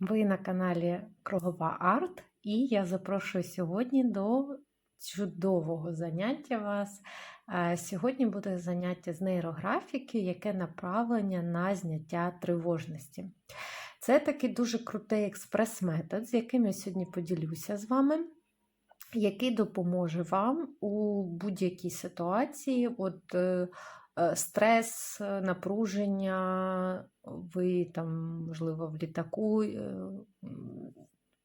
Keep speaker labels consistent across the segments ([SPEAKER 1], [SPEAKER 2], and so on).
[SPEAKER 1] Ви на каналі Кругова Арт, і я запрошую сьогодні до чудового заняття вас. Е, Сьогодні буде заняття з нейрографіки, яке направлення на зняття тривожності. Це такий дуже крутий експрес-метод, з яким я сьогодні поділюся з вами, який допоможе вам у будь-якій ситуації. От, е, Стрес, е, напруження, ви там, можливо, в літаку е,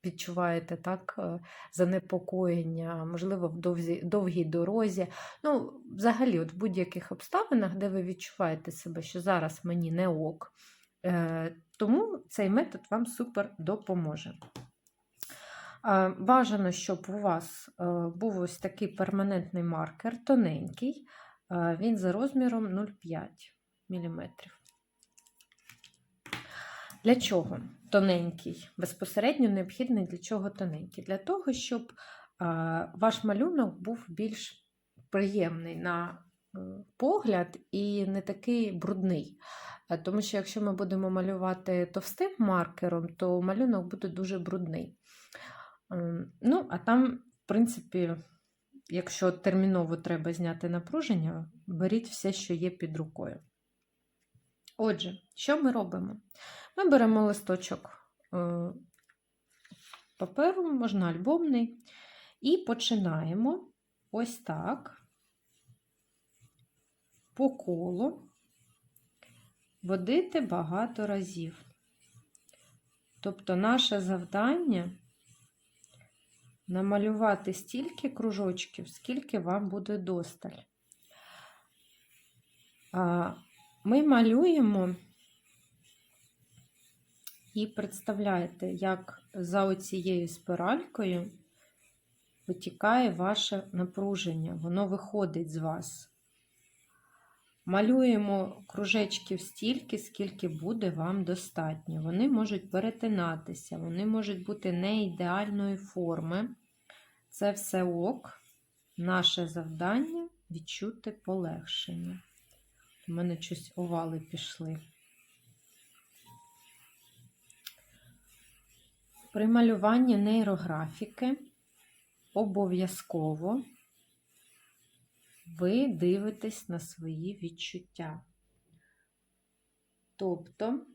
[SPEAKER 1] відчуваєте так, е, занепокоєння, можливо, в довзі, довгій дорозі. Ну, взагалі, от в будь-яких обставинах, де ви відчуваєте себе, що зараз мені не ок. Е, Тому цей метод вам супер допоможе. Е, Бажано, щоб у вас е, був ось такий перманентний маркер, тоненький, е, він за розміром 0,5 мм. Для чого тоненький? Безпосередньо необхідний для чого тоненький? Для того, щоб ваш малюнок був більш приємний на е, погляд і не такий брудний. Е, Тому що якщо ми будемо малювати товстим маркером, то малюнок буде дуже брудний. Ем, Ну, а там, в принципі, якщо терміново треба зняти напруження, беріть все, що є під рукою. Отже, що ми робимо? Ми беремо листочок е, паперу, можна альбомний, і починаємо ось так по колу водити багато разів. Тобто наше завдання намалювати стільки кружочків, скільки вам буде досталь. Ми малюємо і представляєте, як за оцією спиралькою витікає ваше напруження, воно виходить з вас. Малюємо кружечків стільки, скільки буде вам достатньо. Вони можуть перетинатися, вони можуть бути не ідеальної форми. Це все ок. Наше завдання відчути полегшення. У мене щось овали пішли. При малюванні нейрографіки обов'язково ви дивитесь на свої відчуття. Тобто,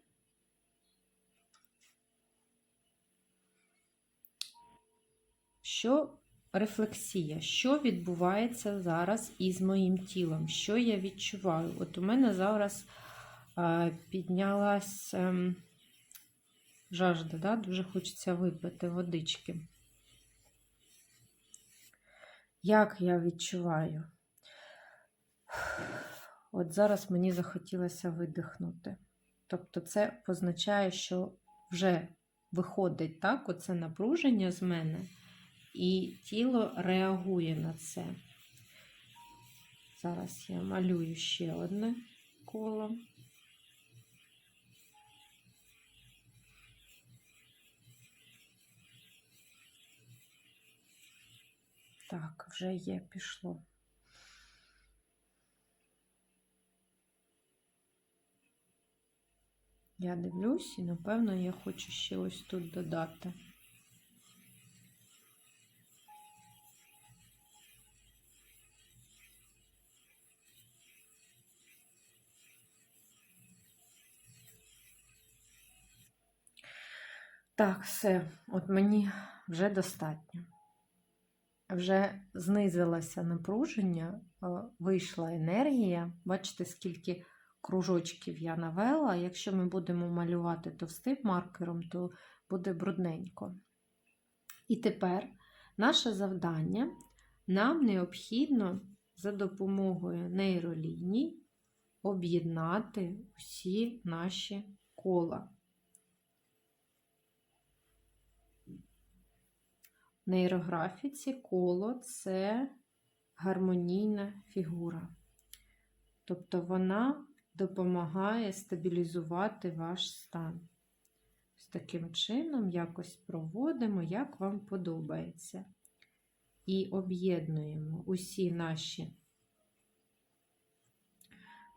[SPEAKER 1] що рефлексія, що відбувається зараз із моїм тілом, що я відчуваю? От у мене зараз піднялась ем, жажда, да? дуже хочеться випити водички. Як я відчуваю? От зараз мені захотілося видихнути. Тобто, це позначає, що вже виходить так, оце напруження з мене, і тіло реагує на це. Зараз я малюю ще одне коло. Так, вже є, пішло. Я дивлюсь і, напевно, я хочу ще ось тут додати. Так, все, от мені вже достатньо. Вже знизилося напруження, вийшла енергія. Бачите, скільки кружочків я навела. Якщо ми будемо малювати товстим маркером, то буде брудненько. І тепер наше завдання нам необхідно за допомогою нейроліній об'єднати всі наші кола. В нейрографіці коло це гармонійна фігура. Тобто вона допомагає стабілізувати ваш стан. З таким чином якось проводимо, як вам подобається. І об'єднуємо усі наші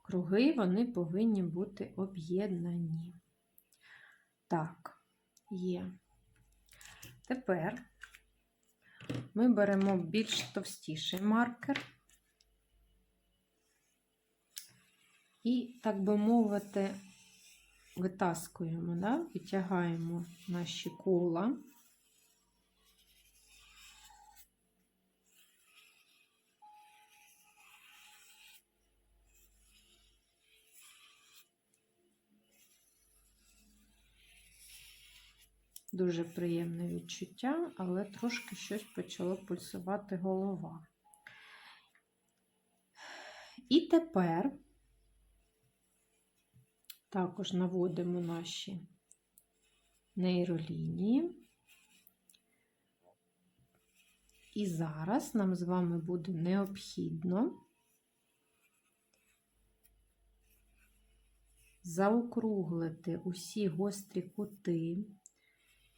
[SPEAKER 1] круги, вони повинні бути об'єднані. Так, Є. Тепер ми беремо більш товстіший маркер і, так би мовити, витаскуємо, да? витягаємо наші кола. Дуже приємне відчуття, але трошки щось почало пульсувати голова. І тепер також наводимо наші нейролінії. І зараз нам з вами буде необхідно заокруглити усі гострі кути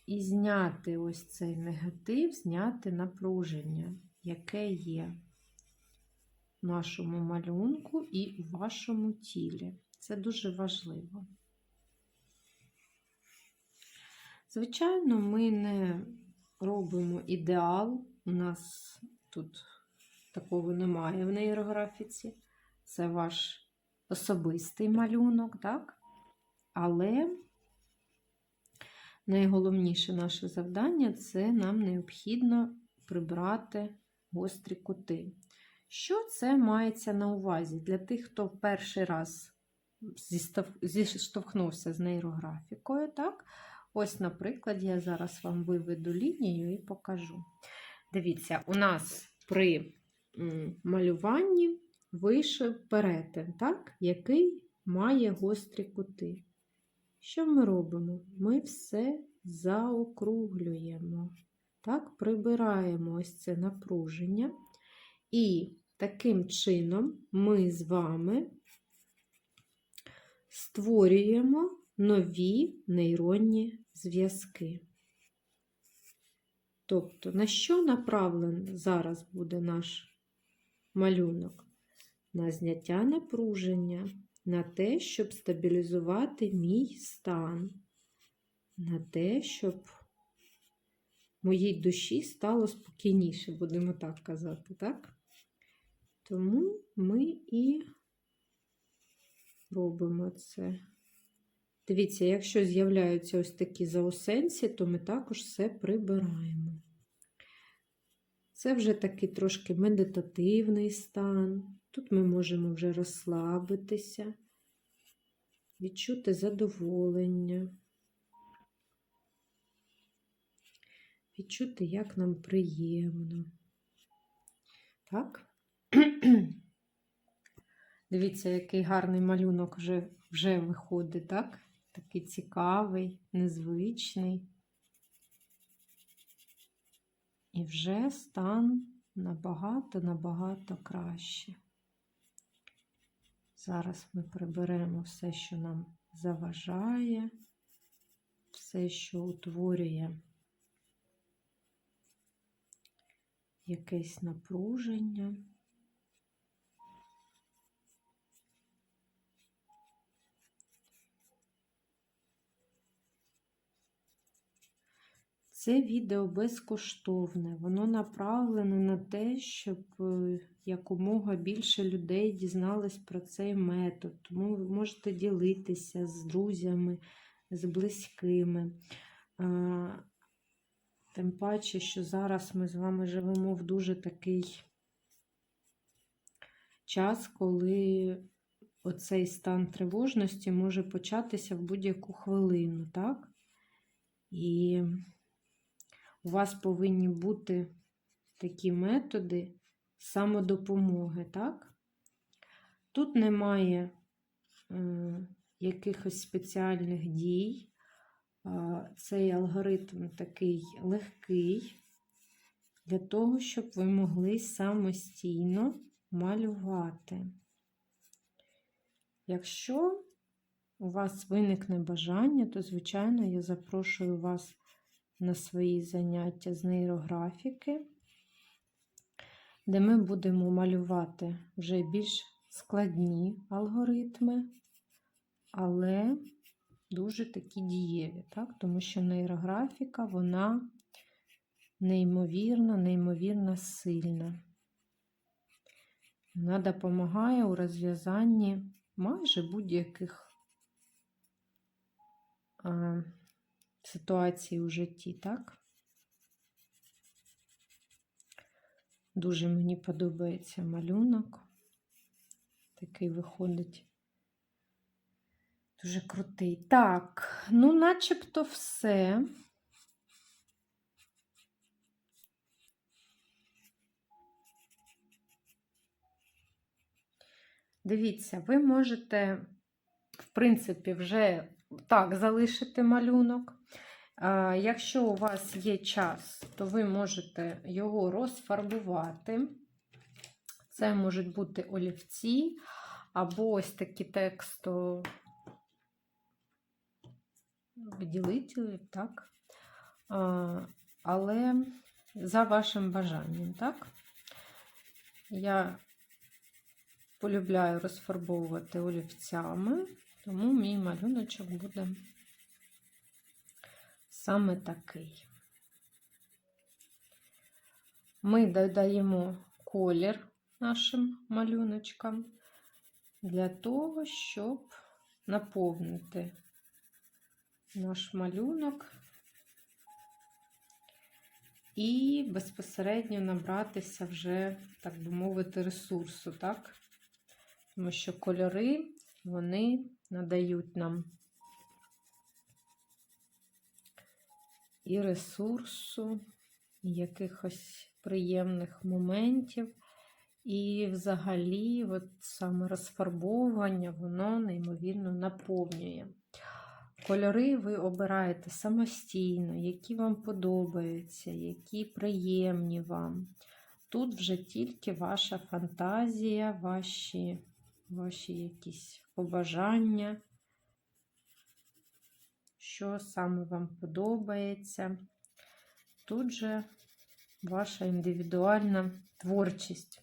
[SPEAKER 1] і зняти ось цей негатив, зняти напруження, яке є в нашому малюнку і у вашому тілі. Це дуже важливо. Звичайно, ми не робимо ідеал. У нас тут такого немає в нейрографіці. Це ваш особистий малюнок, так? Але найголовніше наше завдання це нам необхідно прибрати гострі кути. Що це мається на увазі для тих, хто в перший раз зіштовхнувся з нейрографікою? так? Ось, наприклад, я зараз вам виведу лінію і покажу. Дивіться, у нас при малюванні вийшов перетин, так? який має гострі кути. Що ми робимо? Ми все заокруглюємо, так, прибираємо ось це напруження. І таким чином ми з вами створюємо нові нейронні зв'язки. Тобто, на що направлений зараз буде наш малюнок? На зняття напруження, на те, щоб стабілізувати мій стан, на те, щоб моїй душі стало спокійніше, будемо так казати, так? Тому ми і робимо це. Дивіться, якщо з'являються ось такі заосенці, то ми також все прибираємо. Це вже такий трошки медитативний стан. Тут ми можемо вже розслабитися, відчути задоволення, відчути, як нам приємно. Так? Дивіться, який гарний малюнок вже, вже виходить, так? Такий цікавий, незвичний. І вже стан набагато-набагато краще. Зараз ми приберемо все, що нам заважає, все, що утворює якесь напруження. Це відео безкоштовне, воно направлене на те, щоб е, якомога більше людей дізнались про цей метод. Тому ви можете ділитися з друзями, з близькими. Тим паче, що зараз ми з вами живемо в дуже такий час, коли оцей стан тривожності може початися в будь-яку хвилину, так? І у вас повинні бути такі методи самодопомоги, так? Тут немає е, якихось спеціальних дій. Цей алгоритм такий легкий для того, щоб ви могли самостійно малювати. Якщо у вас виникне бажання, то, звичайно, я запрошую вас на свої заняття з нейрографіки, де ми будемо малювати вже більш складні алгоритми, але дуже такі дієві, так? тому що нейрографіка, вона неймовірно, неймовірно сильна. Вона допомагає у розв'язанні майже будь-яких а, ситуацій у житті, так? Дуже мені подобається малюнок. Такий виходить дуже крутий. Так, ну, начебто все. Дивіться, ви можете, в принципі, вже так залишити малюнок. Якщо у вас є час, то ви можете його розфарбувати. Це можуть бути олівці, або ось такі тексту виділителі, так? Але за вашим бажанням, так? Я полюбляю розфарбовувати олівцями, тому мій малюночок буде саме такий. Ми додаємо колір нашим малюночкам для того, щоб наповнити наш малюнок і безпосередньо набратися вже, так би мовити, ресурсу, так? Тому що кольори, вони надають нам і ресурсу, і якихось приємних моментів. І взагалі, от саме розфарбовування, воно неймовірно наповнює. Кольори ви обираєте самостійно, які вам подобаються, які приємні вам. Тут вже тільки ваша фантазія, ваші, ваші якісь побажання, що саме вам подобається. Тут же ваша індивідуальна творчість,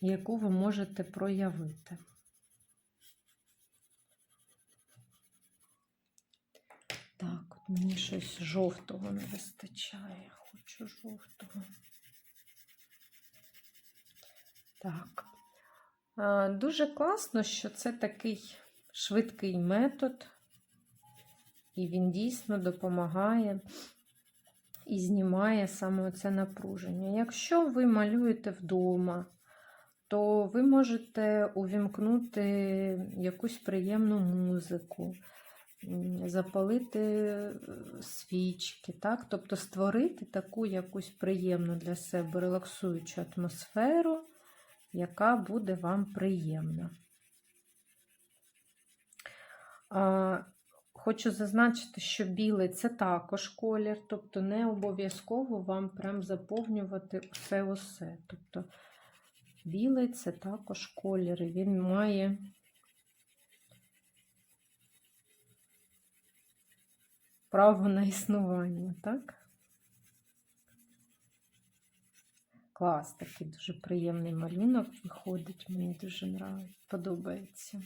[SPEAKER 1] яку ви можете проявити. Так, мені щось жовтого не вистачає. Хочу жовтого. Так. Дуже класно, що це такий швидкий метод, і він дійсно допомагає і знімає саме це напруження. Якщо ви малюєте вдома, то ви можете увімкнути якусь приємну музику запалити е, свічки, так? тобто створити таку якусь приємну для себе релаксуючу атмосферу, яка буде вам приємна. Хочу зазначити, що білий це також колір, тобто не обов'язково вам прям заповнювати все-усе. Тобто білий це також колір, і він має право на існування, так? Клас, такий дуже приємний малюнок виходить, мені дуже подобається.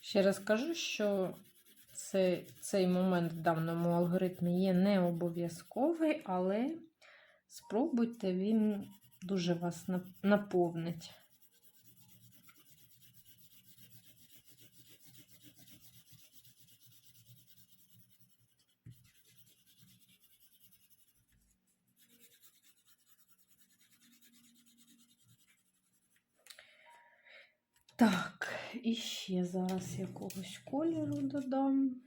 [SPEAKER 1] Ще раз кажу, що цей, цей момент в даному алгоритмі є не обов'язковий, але спробуйте, він дуже вас наповнить. Так і ще зараз якогось кольору додам.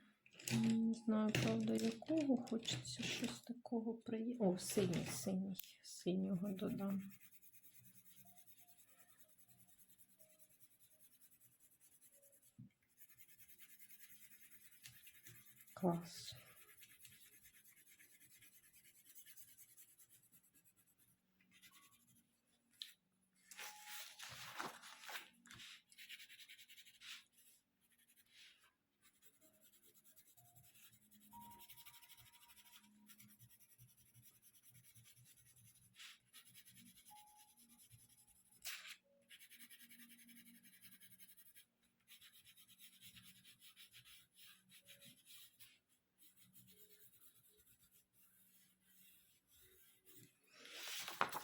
[SPEAKER 1] Не знаю, правда, якого. Хочеться щось такого приємного. О, синій, синій. Синього додам. Клас.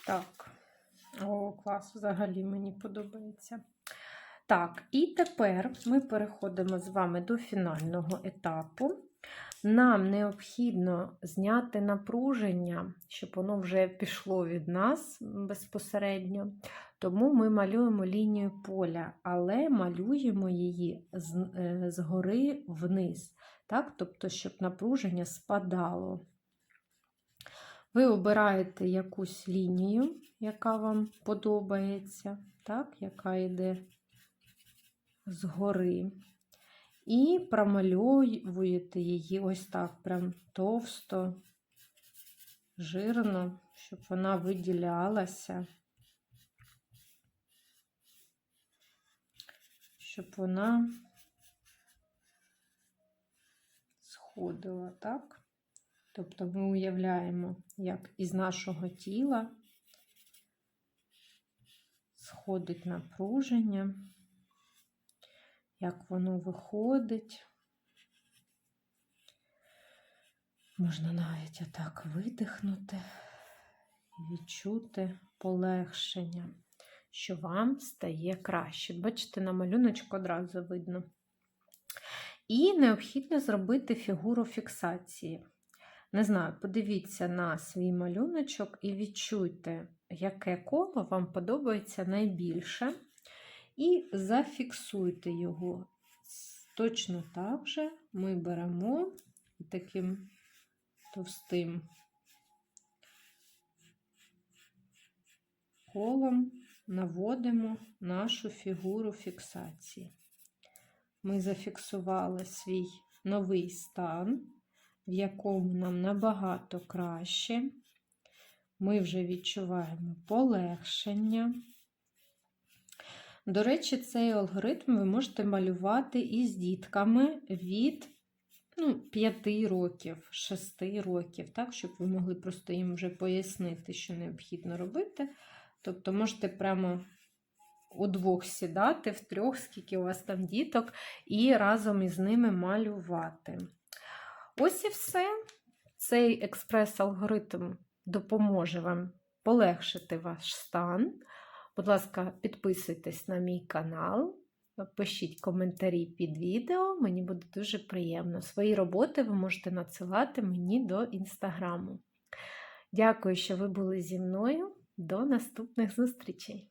[SPEAKER 1] Так. О, клас, взагалі мені подобається. Так, і тепер ми переходимо з вами до фінального етапу. Нам необхідно зняти напруження, щоб воно вже пішло від нас безпосередньо. Тому ми малюємо лінію поля, але малюємо її е, згори вниз, так? тобто, щоб напруження спадало. Ви обираєте якусь лінію, яка вам подобається, так? яка йде згори. І промальовуєте її ось так, прям товсто, жирно, щоб вона виділялася, щоб вона сходила, так? Тобто ми уявляємо, як із нашого тіла сходить напруження, як воно виходить. Можна навіть отак видихнути і відчути полегшення, що вам стає краще. Бачите, на малюночку одразу видно. І необхідно зробити фігуру фіксації. Не знаю, подивіться на свій малюночок і відчуйте, яке коло вам подобається найбільше. І зафіксуйте його. Точно так же ми беремо таким товстим колом наводимо нашу фігуру фіксації. Ми зафіксували свій новий стан в якому нам набагато краще. Ми вже відчуваємо полегшення. До речі, цей алгоритм ви можете малювати із дітками від ну, 5 років, 6 років, так, щоб ви могли просто їм вже пояснити, що необхідно робити. Тобто, можете прямо удвох сідати, в трьох, скільки у вас там діток, і разом із ними малювати. Ось і все. Цей експрес-алгоритм допоможе вам полегшити ваш стан. Будь ласка, підписуйтесь на мій канал, пишіть коментарі під відео, мені буде дуже приємно. Свої роботи ви можете надсилати мені до інстаграму. Дякую, що ви були зі мною. До наступних зустрічей!